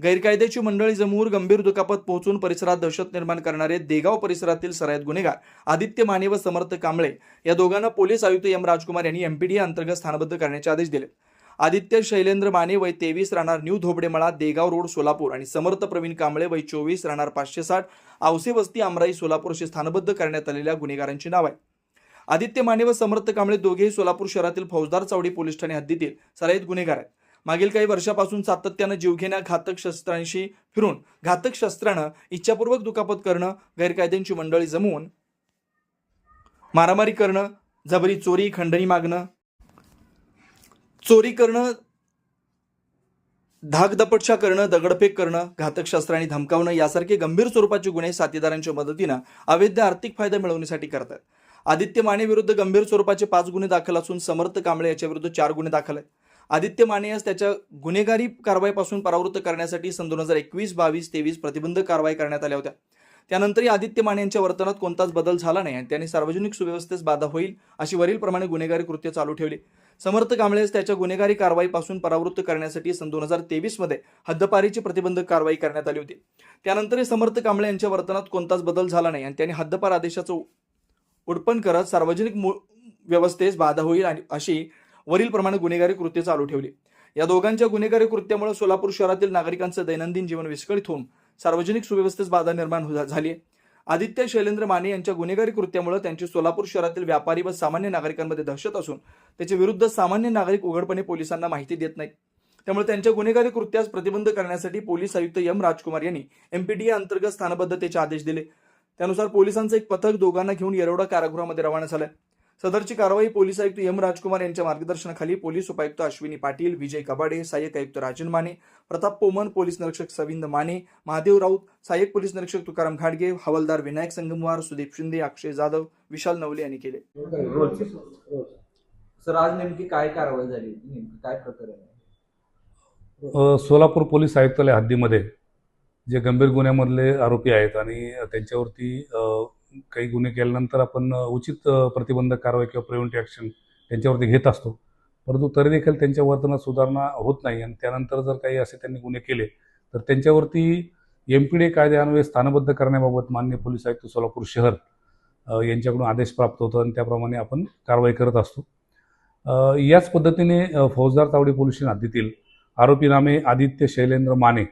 गैरकायदेची मंडळी जमूर गंभीर दुखापत पोहोचून परिसरात दहशत निर्माण करणारे देगाव परिसरातील सरायत गुन्हेगार आदित्य माने व समर्थ कांबळे या दोघांना पोलीस आयुक्त एम राजकुमार यांनी एमपीडी अंतर्गत स्थानबद्ध करण्याचे आदेश दिले. आदित्य शैलेंद्र माने वय तेवीस राहणार न्यू धोबडेमळा देगाव रोड सोलापूर आणि समर्थ प्रवीण कांबळे वय चोवीस राहणार पाचशे साठ आवसे वस्ती आमराई सोलापूर अशी स्थानबद्ध करण्यात आलेल्या गुन्हेगारांची नाव आहे आदित्य माने व समर्थ कांबळे दोघेही सोलापूर शहरातील फौजदार चौडी पोलीस ठाणे हद्दीतील सराईत गुन्हेगार आहेत. मागील काही वर्षापासून सातत्यानं जीवघेण्या घातक शस्त्रांशी फिरून घातक शस्त्रानं इच्छापूर्वक दुखापत करणं गैरकायद्यांची मंडळी जमवून मारामारी करणं जबरी चोरी खंडणी मागणं चोरी करणं धाकदपटशा करणं दगडफेक करणं घातक शस्त्रांनी धमकावणं यासारखे गंभीर स्वरूपाचे गुन्हे साथीदारांच्या मदतीनं अवैध आर्थिक फायदा मिळवण्यासाठी करतात. आदित्य माने विरुद्ध गंभीर स्वरूपाचे पाच गुन्हे दाखल असून समर्थ कांबळे याच्या विरुद्ध चार गुन्हे दाखल आहेत. आदित्य माने यास त्याच्या गुन्हेगारी कारवाईपासून परावृत्त करण्यासाठी सन दोन हजार एकवीस बावीस तेवीस प्रतिबंधक कारवाई करण्यात आल्या होत्या. त्यानंतरही आदित्य माने यांच्या वर्तनात कोणताच बदल झाला नाही आणि त्यांनी सार्वजनिक सुव्यवस्थेस बाधा होईल अशी वरीलप्रमाणे गुन्हेगारी कृत्य चालू ठेवली. समर्थ कांबळेस त्याच्या गुन्हेगारी कारवाईपासून परावृत्त करण्यासाठी सन दोन हजार तेवीसमध्ये हद्दपारीची प्रतिबंधक कारवाई करण्यात आली होती. त्यानंतरही समर्थ कांबळे यांच्या वर्तनात कोणताच बदल झाला नाही आणि त्यांनी हद्दपार आदेशाचं उडपण करत सार्वजनिक व्यवस्थेस बाधा होईल आणि अशी वरीलप्रमाणे गुन्हेगारी कृत्य चालू ठेवली. या दोघांच्या गुन्हेगारी कृत्यामुळे सोलापूर शहरातील नागरिकांचं दैनंदिन जीवन विस्कळीत होऊन सार्वजनिक सुव्यवस्थेस बाधा निर्माण हो- झाली आहे. आदित्य शैलेंद्र माने यांच्या गुन्हेगारी कृत्यामुळे त्यांची सोलापूर शहरातील व्यापारी व सामान्य नागरिकांमध्ये दहशत असून त्याच्या विरुद्ध सामान्य नागरिक उघडपणे पोलिसांना माहिती देत नाहीत. त्यामुळे त्यांच्या गुन्हेगारी कृत्यास प्रतिबंध करण्यासाठी पोलीस आयुक्त एम राजकुमार यांनी एमपीडीए अंतर्गत स्थानबद्धतेचे आदेश दिले. त्यानुसार पोलिसांचं एक पथक दोघांना घेऊन येरवडा कारागृहामध्ये रवाना झालं सदरची कारवाई पोलीस आयुक्त एम राजकुमार यांच्या मार्गदर्शनाखाली पोलीस उपायुक्त अश्विनी पाटील विजय कबाडे सहाय्यक आयुक्त राजन माने प्रताप पोमन पोलीस निरीक्षक सविंद माने महादेव राऊत सहाय्यक पोलीस निरीक्षक तुकाराम घाडगे हवालदार विनायक संगमवार सुदीप शिंदे अक्षय जाधव विशाल नवले यांनी केले. सर आज नेमकी काय कारवाई झाली? नेमकी काय प्रकरण सोलापूर पोलीस आयुक्तालय हद्दीमध्ये जे गंभीर गुन्ह्यामधले आरोपी आहेत आणि त्यांच्यावरती अ, काही गुन्हे केल्यानंतर आपण उचित प्रतिबंधक कारवाई किंवा प्रिव्हेंटिव्ह ॲक्शन त्यांच्यावरती घेत असतो. परंतु तरी देखील त्यांच्या वर्तनात सुधारणा होत नाही आणि त्यानंतर जर काही असे त्यांनी गुन्हे केले तर त्यांच्यावरती एम पी डी कायद्यान्वये स्थानबद्ध करण्याबाबत मान्य पोलीस आयुक्त सोलापूर शहर यांच्याकडून आदेश प्राप्त होतो आणि त्याप्रमाणे आपण कारवाई करत असतो. याच पद्धतीने फौजदार तावडी पोलीस स्टेशन हद्दीतील आरोपी नामे आदित्य शैलेंद्र माने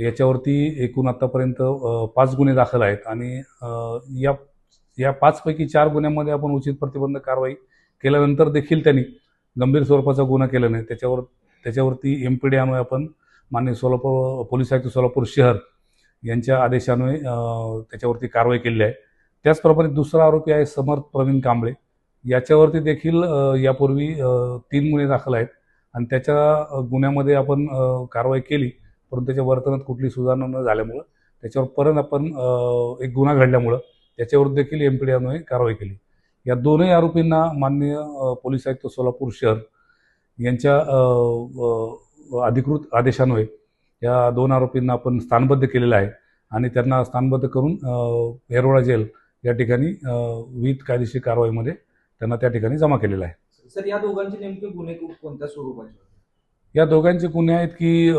याच्यावरती एकूण आत्तापर्यंत पाच गुन्हे दाखल आहेत आणि या या पाचपैकी चार गुन्ह्यामध्ये आपण उचित प्रतिबंध कारवाई केल्यानंतर देखील त्यांनी गंभीर स्वरूपाचा गुन्हा केला नाही. त्याच्यावर त्याच्यावरती एम पी डी अन्वये आपण माननीय सोलापूर पोलीस आयुक्त सोलापूर शहर यांच्या आदेशान्वये त्याच्यावरती कारवाई केली आहे. त्याचप्रमाणे दुसरा आरोपी आहे समर्थ प्रवीण कांबळे. याच्यावरती देखील यापूर्वी तीन गुन्हे दाखल आहेत आणि त्याच्या गुन्ह्यामध्ये आपण कारवाई केली. परंतु त्याच्या वर्तनात कुठली सुधारणा न झाल्यामुळं त्याच्यावर परत आपण एक गुन्हा घडल्यामुळं त्याच्यावर देखील एम पी डी अन्वये कारवाई केली. या दोनही आरोपींना माननीय पोलीस आयुक्त सोलापूर शहर यांच्या अधिकृत आदेशान्वये या दोन आरोपींना आपण स्थानबद्ध केलेलं आहे आणि त्यांना स्थानबद्ध करून येरवडा जेल या ठिकाणी विविध कायदेशीर कारवाईमध्ये त्यांना त्या ठिकाणी जमा केलेला आहे. सर या दोघांचे नेमके गुन्हे कोणत्या स्वरूपाचे या दोघांचे गुन्हे आहेत की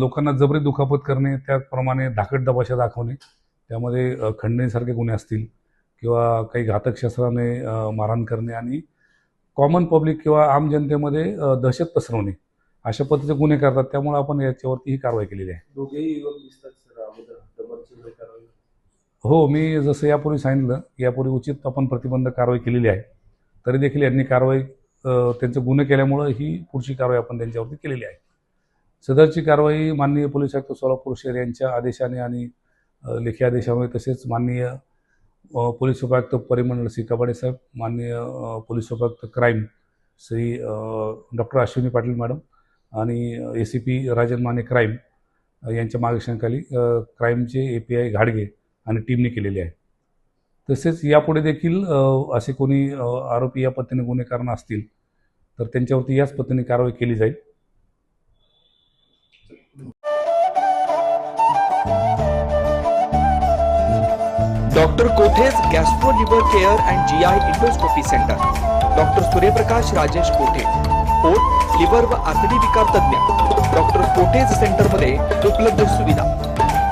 लोकांना जबरी दुखापत करणे त्याचप्रमाणे धाकट दबाशा दाखवणे त्यामध्ये खंडणीसारखे गुन्हे असतील किंवा काही घातक शस्त्राने मारहाण करणे आणि कॉमन पब्लिक किंवा आम जनतेमध्ये दहशत पसरवणे अशा पद्धतीचे गुन्हे करतात. त्यामुळे आपण याच्यावरती ही कारवाई केलेली आहे. दोघेही हो मी जसं यापूर्वी सांगितलं यापूर्वी उचित आपण प्रतिबंधक कारवाई केलेली आहे. तरी देखील यांनी कारवाई त्यांचं गुन्हे केल्यामुळं ही पुढची कारवाई आपण त्यांच्यावरती केलेली आहे. सदरची कारवाई माननीय पोलीस आयुक्त सोलापूर शहर यांच्या आदेशाने आणि लेखी आदेशामुळे तसेच माननीय पोलीस उपायुक्त परिमंडळ श्री कबाडे साहेब माननीय पोलीस उपायुक्त crime Shri doctor Ashwini Patil madam आणि A C P Rajan Mane crime यांच्या मार्गदर्शनाखाली क्राईमचे ए पी आय घाडगे आणि टीमने केलेले आहे. तसेच यापुढे देखील असे कोणी आरोपी या पद्धतीने गुन्हेगारांना असतील तर त्यांच्यावरती याच पद्धतीने कारवाई केली जाईल. Doctor Kothe's gastro liver care and G I endoscopy centre. Doctor Suryaprakash Rajesh Kothe. पोट लिव्हर व आतडी विकार तज्ञ डॉक्टर कोठेज सेंटरमध्ये उपलब्ध सुविधा.